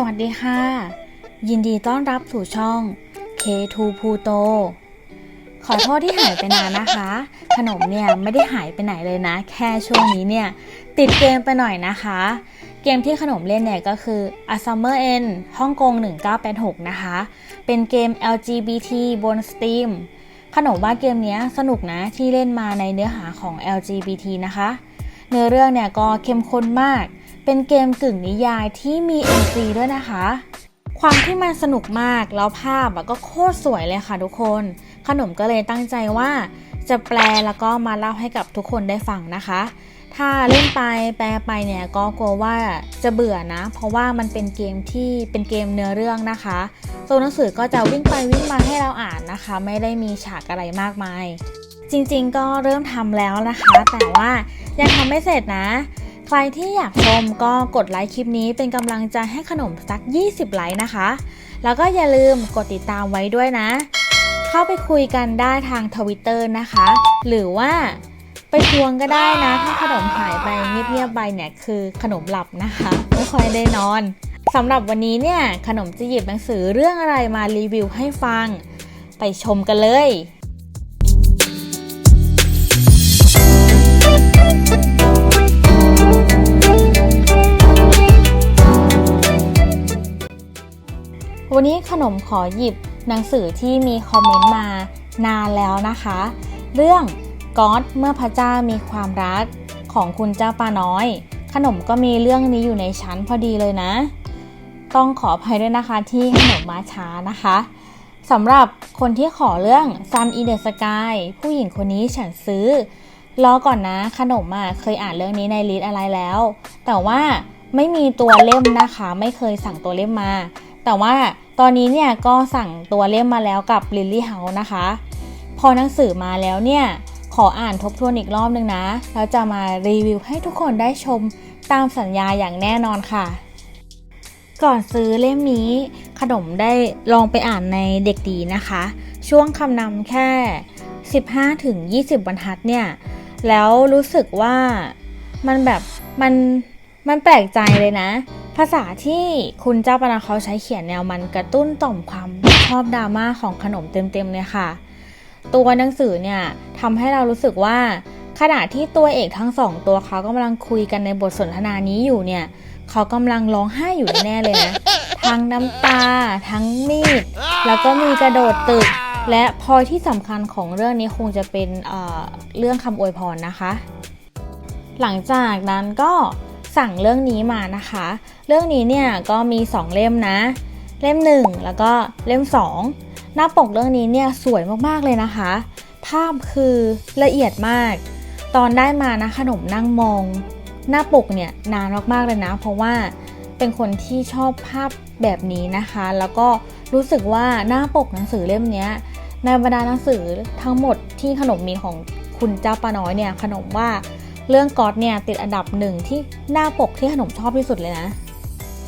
สวัสดีค่ะ ยินดีต้อนรับสู่ช่อง K2 Pluto ขอโทษที่หายไปนานนะคะ ขนมเนี่ยไม่ได้หายไปไหนเลยนะ แค่ช่วงนี้เนี่ย ติดเกมไปหน่อยนะคะ เกมที่ขนมเล่นเนี่ยก็คือ A Summer End ฮ่องกง 1986 นะคะ เป็นเกม LGBT บน Steam ขนมว่าเกมเนี้ยสนุกนะที่เล่นมาในเนื้อหาของ LGBT นะคะ เนื้อเรื่องเนี่ยก็เข้มข้นมาก เป็นเกมกึ่งนิยายที่มี NC ด้วยนะคะ ความที่มันสนุกมากแล้วภาพก็โคตรสวยเลยค่ะทุกคน ขนมก็เลยตั้งใจว่าจะแปลแล้วก็มาเล่าให้กับทุกคนได้ฟังนะคะ ถ้าเล่นไปแปลไปเนี่ยก็กลัวว่าจะเบื่อนะ เพราะว่ามันเป็นเกมที่เป็นเกมเนื้อเรื่องนะคะตัวหนังสือก็จะวิ่งไปวิ่งมาให้เราอ่านนะคะ ไม่ได้มีฉากอะไรมากมาย จริงๆก็เริ่มทำแล้วนะคะ แต่ว่ายังทำไม่เสร็จนะ ใครที่อยากชมก็กดไลค์คลิปนี้เป็นกำลังใจให้ขนมสัก 20 ไลค์นะคะ แล้วก็อย่าลืมกดติดตามไว้ด้วยนะ เข้าไปคุยกันได้ทางทวิตเตอร์นะคะ หรือว่าไปทวงก็ได้นะ ถ้าขนมหายไปเงียบๆไปเนี่ยคือขนมหลับนะคะ ไม่ค่อยได้นอนสำหรับวันนี้เนี่ยขนมจะหยิบหนังสือเรื่องอะไรมารีวิวให้ฟัง ไปชมกันเลย วันนี้ขนมขอหยิบหนังสือที่มีคอมเมนต์มานานแล้วนะคะ เรื่องก๊อตเมื่อพระเจ้ามีความรักของคุณเจ้าปาน้อย ขนมก็มีเรื่องนี้อยู่ในชั้นพอดีเลยนะ ต้องขออภัยด้วยนะคะที่ขนมมาช้านะคะสำหรับคนที่ขอเรื่อง Sun in the Sky ผู้หญิงคนนี้ฉันซื้อรอก่อนนะขนมอะเคยอ่านเรื่องนี้ในลิสอะไรแล้ว แต่ว่าไม่มีตัวเล่มนะคะ ไม่เคยสั่งตัวเล่มมา แต่ว่าตอนนี้เนี่ยก็สั่งตัวเล่มมาแล้วกับ Lily House นะคะ พอหนังสือมาแล้วเนี่ย ขออ่านทบทวนอีกรอบนึงนะ แล้วจะมารีวิวให้ทุกคนได้ชมตามสัญญาอย่างแน่นอนค่ะ ก่อนซื้อเล่มนี้ ขนมได้ลองไปอ่านในเด็กดีนะคะ ช่วงคำนำแค่ 15ถึง20 บรรทัดเนี่ย แล้วรู้สึกว่ามันแบบมันมันแปลกใจเลยนะ ภาษาที่คุณเจ้าปนาเขาใช้เขียนแนวมันกระตุ้นต่อมความชอบดราม่าของขนมเต็มๆเลยค่ะ ตัวหนังสือเนี่ยทำให้เรารู้สึกว่า ขณะที่ตัวเอกทั้งสองตัวเขากำลังคุยกันในบทสนทนานี้อยู่เนี่ยเขากำลังร้องไห้อยู่แน่เลยนะทั้งน้ำตา ทั้งมีด แล้วก็มีกระโดดตึก และพอยที่สำคัญของเรื่องนี้คงจะเป็นเอ่อเรื่องคำอวยพรนะคะ หลังจากนั้นก็ สั่งเรื่องนี้มานะคะ เรื่องนี้เนี่ยก็มี 2 เล่มนะ เล่ม 1 แล้วก็เล่ม 2 หน้าปกเรื่องนี้เนี่ยสวยมากๆเลยนะคะ ภาพคือละเอียดมาก ตอนได้มานะขนมนั่งมอง หน้าปกเนี่ยนานมากๆเลยนะ เพราะว่าเป็นคนที่ชอบภาพแบบนี้นะคะ แล้วก็รู้สึกว่าหน้าปกหนังสือเล่มนี้ในบรรดาหนังสือทั้งหมดที่ขนมมีของคุณเจ้าปาน้อยเนี่ยขนมว่า เรื่องก๊อตเนี่ยติดอันดับหนึ่งที่หน้าปกที่ขนมชอบที่สุดเลยนะ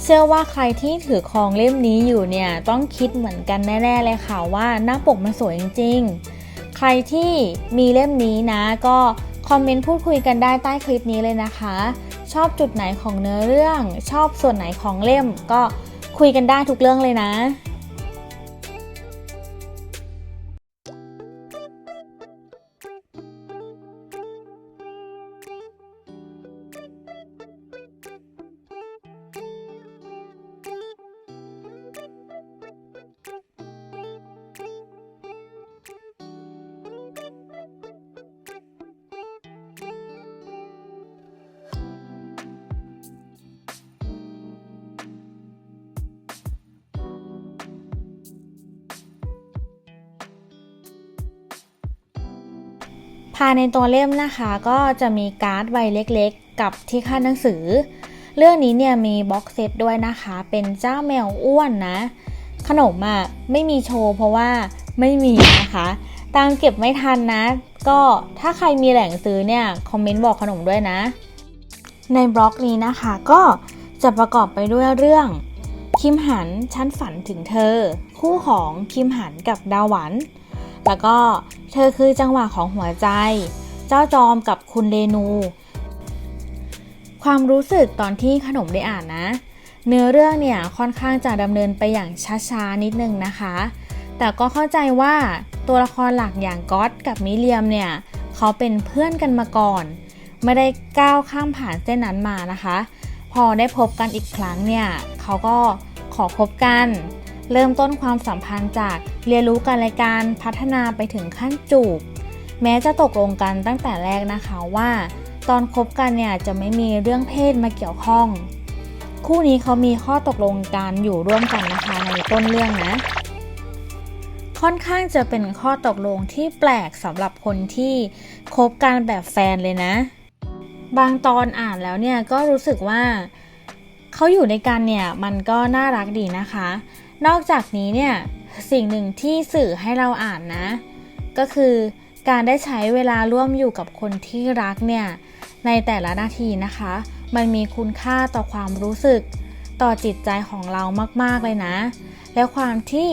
เชื่อว่าใครที่ถือครองเล่มนี้อยู่เนี่ยต้องคิดเหมือนกันแน่ๆเลยค่ะว่าหน้าปกมันสวยจริง ๆ ใครที่มีเล่มนี้นะ ก็คอมเมนต์พูดคุยกันได้ใต้คลิปนี้เลยนะคะ ชอบจุดไหนของเนื้อเรื่อง ชอบส่วนไหนของเล่ม ก็คุยกันได้ทุกเรื่องเลยนะ ภายในตัวเล่มนะคะก็จะมีการ์ดใบเล็กๆ กับที่ค่าหนังสือ เรื่องนี้เนี่ยมีบ็อกเซตด้วยนะคะ เป็นเจ้าแมวอ้วนนะ ขนมอะ่ะไม่มีโชว์เพราะว่าไม่มีนะคะตามเก็บไม่ทันนะ ก็ถ้าใครมีแหล่งซื้อเนี่ย คอมเมนต์บอกขนมด้วยนะ ในบล็อกนี้นะคะก็จะประกอบไปด้วยเรื่อง คิมหันฉันฝันถึงเธอ คู่ของคิมหันกับดาวหวัน แล้วก็เธอคือจังหวะของหัวใจ เจ้าจอมกับคุณเรนู ความรู้สึกตอนที่ขนมได้อ่านนะ เนื้อเรื่องเนี่ยค่อนข้างจะดำเนินไปอย่างช้าๆนิดนึงนะคะ แต่ก็เข้าใจว่าตัวละครหลักอย่างก๊อตกับมิเลียมเนี่ยเขาเป็นเพื่อนกันมาก่อน ไม่ได้ก้าวข้ามผ่านเส้นนั้นมานะคะ พอได้พบกันอีกครั้งเนี่ยเขาก็ขอคบกัน เริ่มต้นความสัมพันธ์จากเรียนรู้กันและการพัฒนาไปถึงขั้นจูบ แม้จะตกลงกันตั้งแต่แรกนะคะว่า ตอนคบกันเนี่ยจะไม่มีเรื่องเพศมาเกี่ยวข้อง คู่นี้เขามีข้อตกลงการอยู่ร่วมกันนะคะในต้นเรื่องนะ ค่อนข้างจะเป็นข้อตกลงที่แปลกสำหรับคนที่คบกันแบบแฟนเลยนะ บางตอนอ่านแล้วเนี่ยก็รู้สึกว่าเขาอยู่ในกันเนี่ยมันก็น่ารักดีนะคะ นอกจากนี้เนี่ยสิ่งหนึ่งที่สื่อให้เราอ่านนะ ก็คือการได้ใช้เวลาร่วมอยู่กับคนที่รักเนี่ยในแต่ละนาทีนะคะ มันมีคุณค่าต่อความรู้สึก ต่อจิตใจของเรามากๆเลยนะ และความที่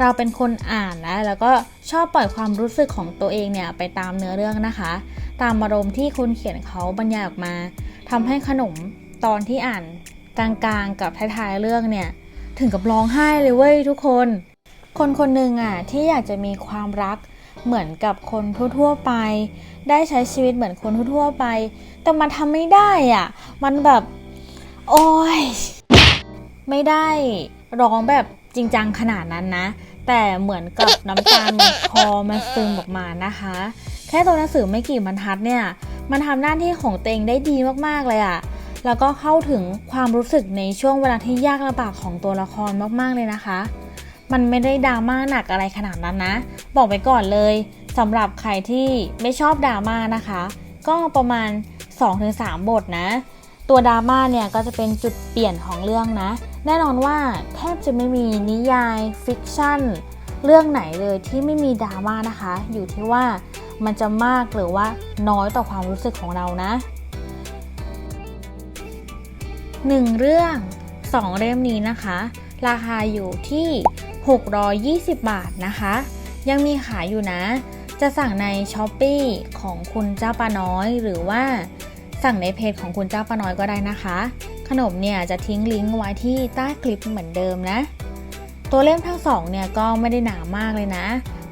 เราเป็นคนอ่านนะแล้วก็ชอบปล่อยความรู้สึกของตัวเองเนี่ยไปตามเนื้อเรื่องนะคะ ตามอารมณ์ที่คนเขียนเขาบรรยายออกมาทำให้ขนมตอนที่อ่านกลางๆ กับท้ายๆเรื่องเนี่ย ถึงกับร้องไห้เลยเว้ยทุกคน คนคนหนึ่งอะที่อยากจะมีความรักเหมือนกับคนทั่วๆไป ได้ใช้ชีวิตเหมือนคนทั่วๆไป แต่มันทำไม่ได้อะ มันแบบ โอ้ยไม่ได้ร้องแบบจริงจังขนาดนั้นนะ แต่เหมือนกับน้ำตามันคอมันซึมออกมานะคะ แค่ตัวหนังสือไม่กี่บรรทัดเนี่ย มันทำหน้าที่ของตัวเองได้ดีมากๆเลยอะ แล้วก็เข้าถึงความรู้สึกในช่วงเวลาที่ยากลำบากของตัวละครมากๆเลยนะคะ มันไม่ได้ดราม่าหนักอะไรขนาดนั้นนะ บอกไปก่อนเลยสำหรับใครที่ไม่ชอบดราม่านะคะ ก็ประมาณ 2-3 บทนะ ตัวดราม่าเนี่ยก็จะเป็นจุดเปลี่ยนของเรื่องนะ แน่นอนว่าแทบจะไม่มีนิยายฟิกชั่นเรื่องไหนเลยที่ไม่มีดราม่านะคะ อยู่ที่ว่ามันจะมากหรือว่าน้อยต่อความรู้สึกของเรานะ 1 เรื่อง 2 เล่มนี้นะคะ ราคาอยู่ที่ 620 บาทนะคะ ยังมีขายอยู่นะ จะสั่งใน s h อ p e e ของคุณเจ้าปาน้อย หรือว่าสั่งในเพจของคุณเจ้าปาน้อยก็ได้นะคะ ขนมเนี่ยจะทิ้งลิงก์ไว้ที่ใต้คลิปเหมือนเดิมนะ ตัวเล่มทั้งสองเนี่ยก็ไม่ได้หนามากเลยนะ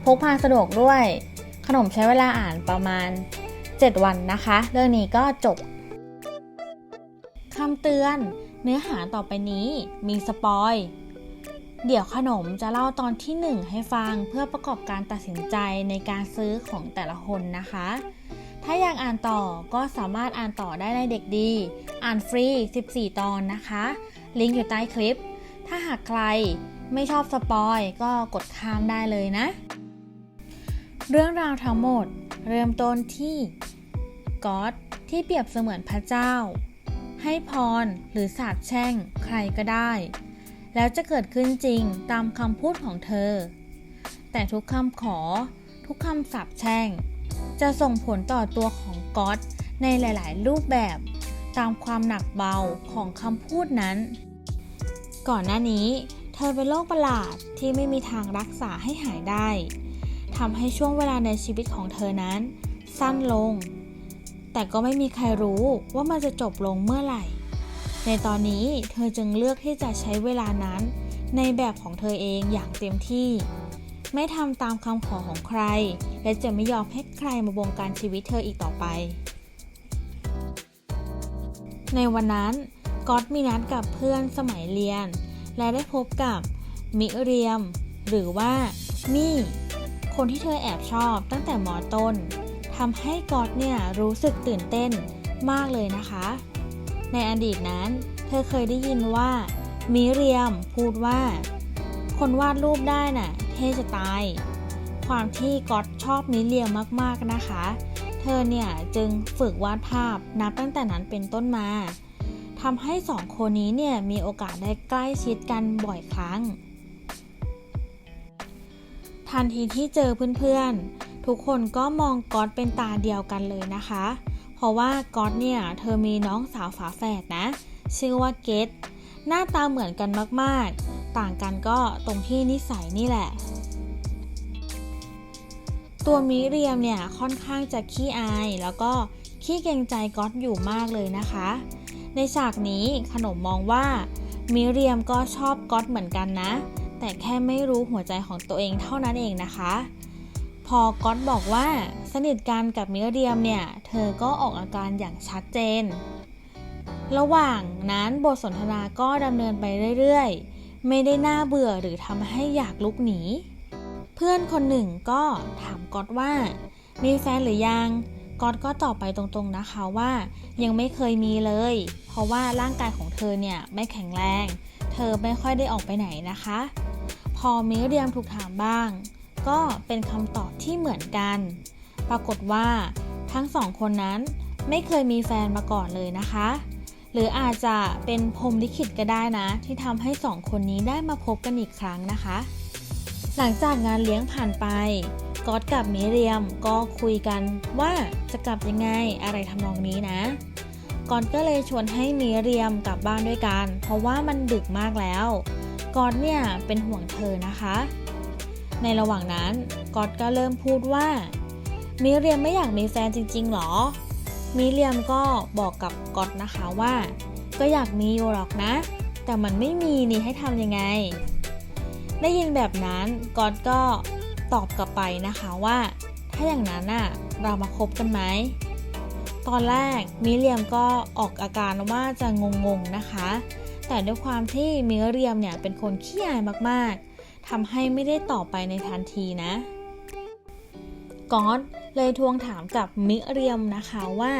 พกพาสะดวกด้วย ขนมใช้เวลาอ่านประมาณ 7 วันนะคะ เรื่องนี้ก็จบ คำเตือน เนื้อหาต่อไปนี้มีสปอย เดี๋ยวขนมจะเล่าตอนที่ 1 ให้ฟังเพื่อประกอบการตัดสินใจในการซื้อของแต่ละคนนะคะ ถ้าอยากอ่านต่อก็สามารถอ่านต่อได้ในเด็กดี อ่านฟรี 14 ตอนนะคะ ลิงก์อยู่ใต้คลิป ถ้าหากใครไม่ชอบสปอยก็กดข้ามได้เลยนะ เรื่องราวทั้งหมดเริ่มต้นที่ก๊อตที่เปรียบเสมือนพระเจ้า ให้พรหรือสาปแช่งใครก็ได้ แล้วจะเกิดขึ้นจริงตามคำพูดของเธอ แต่ทุกคำขอ ทุกคำสาปแช่ง จะส่งผลต่อตัวของก๊อตในหลาย ๆ รูปแบบ ตามความหนักเบาของคำพูดนั้น ก่อนหน้านี้เธอเป็นโรคประหลาดที่ไม่มีทางรักษาให้หายได้ทำให้ช่วงเวลาในชีวิตของเธอนั้น สั้นลง แต่ก็ไม่มีใครรู้ว่ามันจะจบลงเมื่อไหร่ ในตอนนี้เธอจึงเลือกที่จะใช้เวลานั้น ในแบบของเธอเองอย่างเต็มที่ ไม่ทำตามคำขอของใคร และจะไม่ยอมให้ใครมาบงการชีวิตเธออีกต่อไป ในวันนั้นก๊อตมีนัดกับเพื่อนสมัยเรียน และได้พบกับมิเรียม หรือว่ามี่คนที่เธอแอบชอบตั้งแต่หมอต้น ทำให้ก๊อตเนี่ยรู้สึกตื่นเต้นมากเลยนะคะ ในอดีตนั้น เธอเคยได้ยินว่า มิเรียมพูดว่า คนวาดรูปได้น่ะ เท่จะตาย ความที่ก๊อตชอบมิเรียมมากๆนะคะ เธอเนี่ยจึงฝึกวาดภาพนับตั้งแต่นั้นเป็นต้นมาทำให้สองคนนี้เนี่ยมีโอกาสได้ใกล้ชิดกันบ่อยครั้ง ทันทีที่เจอเพื่อนๆ ทุกคนก็มองก๊อตเป็นตาเดียวกันเลยนะคะ เพราะว่าก๊อตเนี่ยเธอมีน้องสาวฝาแฝดนะ ชื่อว่าเกตหน้าตาเหมือนกันมากๆ ต่างกันก็ตรงที่นิสัยนี่แหละ ตัวมิเรียมเนี่ยค่อนข้างจะขี้อาย แล้วก็ขี้เกรงใจก๊อตอยู่มากเลยนะคะ ในฉากนี้ขนมมองว่ามิเรียมก็ชอบก๊อตเหมือนกันนะ แต่แค่ไม่รู้หัวใจของตัวเองเท่านั้นเองนะคะ พอก๊อตบอกว่าสนิทกันกับมิเรียมเนี่ย เธอก็ออกอาการอย่างชัดเจน ระหว่างนั้นบทสนทนาก็ดำเนินไปเรื่อยๆ ไม่ได้น่าเบื่อหรือทำให้อยากลุกหนี เพื่อนคนหนึ่งก็ถามก๊อตว่า มีแฟนหรือยังก๊อตก็ตอบไปตรงๆนะคะว่า ยังไม่เคยมีเลย เพราะว่าร่างกายของเธอเนี่ยไม่แข็งแรง เธอไม่ค่อยได้ออกไปไหนนะคะ พอมิเรียมถูกถามบ้าง ก็เป็นคำตอบที่เหมือนกัน ปรากฏว่า ทั้งสองคนนั้นไม่เคยมีแฟนมาก่อนเลยนะคะ หรืออาจจะเป็นพรหมลิขิตก็ได้นะ ที่ทำให้สองคนนี้ได้มาพบกันอีกครั้งนะคะ หลังจากงานเลี้ยงผ่านไปก๊อตกับมิเรียมก็คุยกันว่าจะกลับยังไงอะไรทำนองนี้นะก๊อตก็เลยชวนให้มิเรียมกลับบ้านด้วยกัน เพราะว่ามันดึกมากแล้วก๊อตเนี่ยเป็นห่วงเธอนะคะ ในระหว่างนั้นก๊อตก็เริ่มพูดว่า มิเรียมไม่อยากมีแฟนจริงๆหรอ มิเรียมก็บอกกับก๊อตนะคะว่า ก็อยากมีอยู่หรอกนะ แต่มันไม่มีนี่ให้ทำยังไง ได้ยินแบบนั้นก๊อตก็ตอบกลับไปนะคะว่า ถ้าอย่างนั้นน่ะเรามาคบกันไหมตอนแรกมิเรียมก็ออกอาการว่าจะงงๆนะคะ แต่ด้วยความที่มิเรียมเนี่ยเป็นคนขี้อายมากๆ ทำให้ไม่ได้ตอบไปในทันทีนะก๊อตเลยทวงถามกับมิเรียมนะคะว่า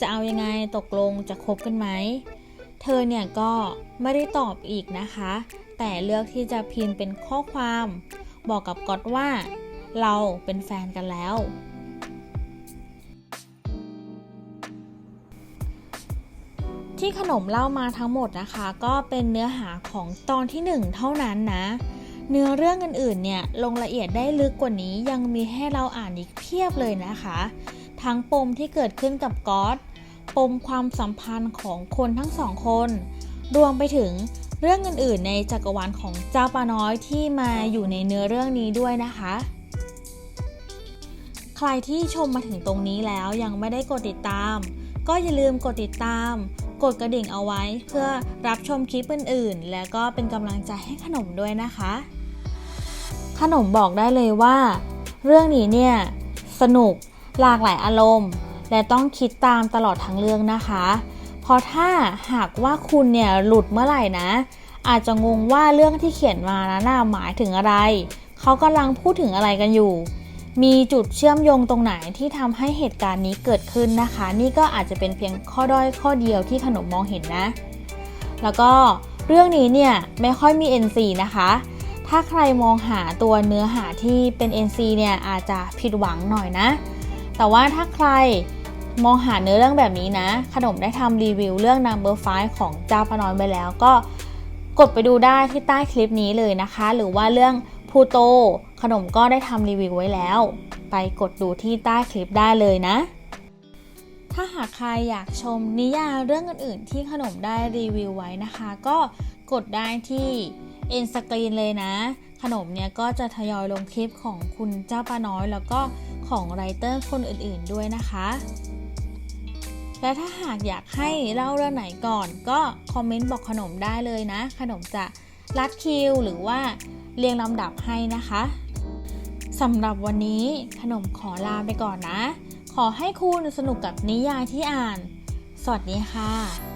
จะเอายังไงตกลงจะคบกันไหม เธอเนี่ยก็ไม่ได้ตอบอีกนะคะ แต่เลือกที่จะพิมพ์เป็นข้อความ บอกกับก๊อตว่า เราเป็นแฟนกันแล้ว ที่ขนมเล่ามาทั้งหมดนะคะ ก็เป็นเนื้อหาของตอนที่ 1 เท่านั้นนะ เนื้อเรื่องอื่นๆเนี่ยลงละเอียดได้ลึกกว่านี้ยังมีให้เราอ่านอีกเพียบเลยนะคะ ทั้งปมที่เกิดขึ้นกับก๊อตปมความสัมพันธ์ของคนทั้งสองคน รวมไปถึงเรื่องอื่นๆ ในจักรวาลของเจ้าปาน้อยที่มาอยู่ในเนื้อเรื่องนี้ด้วยนะคะ ใครที่ชมมาถึงตรงนี้แล้วยังไม่ได้กดติดตาม ก็อย่าลืมกดติดตาม กดกระดิ่งเอาไว้เพื่อรับชมคลิปอื่นๆ และก็เป็นกำลังใจให้ขนมด้วยนะคะ ขนมบอกได้เลยว่า เรื่องนี้เนี่ย สนุกหลากหลายอารมณ์ และต้องคิดตามตลอดทั้งเรื่องนะคะ เพราะถ้าหากว่าคุณเนี่ยหลุดเมื่อไหร่นะ อาจจะงงว่าเรื่องที่เขียนมานะน่าหมายถึงอะไร เขากำลังพูดถึงอะไรกันอยู่ มีจุดเชื่อมโยงตรงไหนที่ทำให้เหตุการณ์นี้เกิดขึ้นนะคะ นี่ก็อาจจะเป็นเพียงข้อด้อยข้อเดียวที่ขนมมองเห็นนะ แล้วก็เรื่องนี้เนี่ยไม่ค่อยมี NC นะคะ ถ้าใครมองหาตัวเนื้อหาที่เป็น NC เนี่ยอาจจะผิดหวังหน่อยนะ แต่ว่าถ้าใครมองหาเนื้อเรื่องแบบนี้นะ ขนมได้ทำรีวิวเรื่อง Number 5 ของเจ้าพนอยไปแล้วก็กดไปดูได้ที่ใต้คลิปนี้เลยนะคะ หรือว่าเรื่องพูโตขนมก็ได้ทำรีวิวไว้แล้ว ไปกดดูที่ใต้คลิปได้เลยนะ ถ้าหากใครอยากชมนิยายเรื่องอื่นๆ ที่ขนมได้รีวิวไว้นะคะ ก็กดได้ที่ เอ็นสกรีนเลยนะ ขนมเนี่ยก็จะทยอยลงคลิปของคุณเจ้าป้าน้อย แล้วก็ของไรเตอร์คนอื่นๆด้วยนะคะ และถ้าหากอยากให้เล่าเรื่องไหนก่อน ก็คอมเมนต์บอกขนมได้เลยนะ ขนมจะรัดคิวหรือว่าเรียงลำดับให้นะคะสำหรับวันนี้ขนมขอลาไปก่อนนะ ขอให้คุณสนุกกับนิยายที่อ่าน สวัสดีค่ะ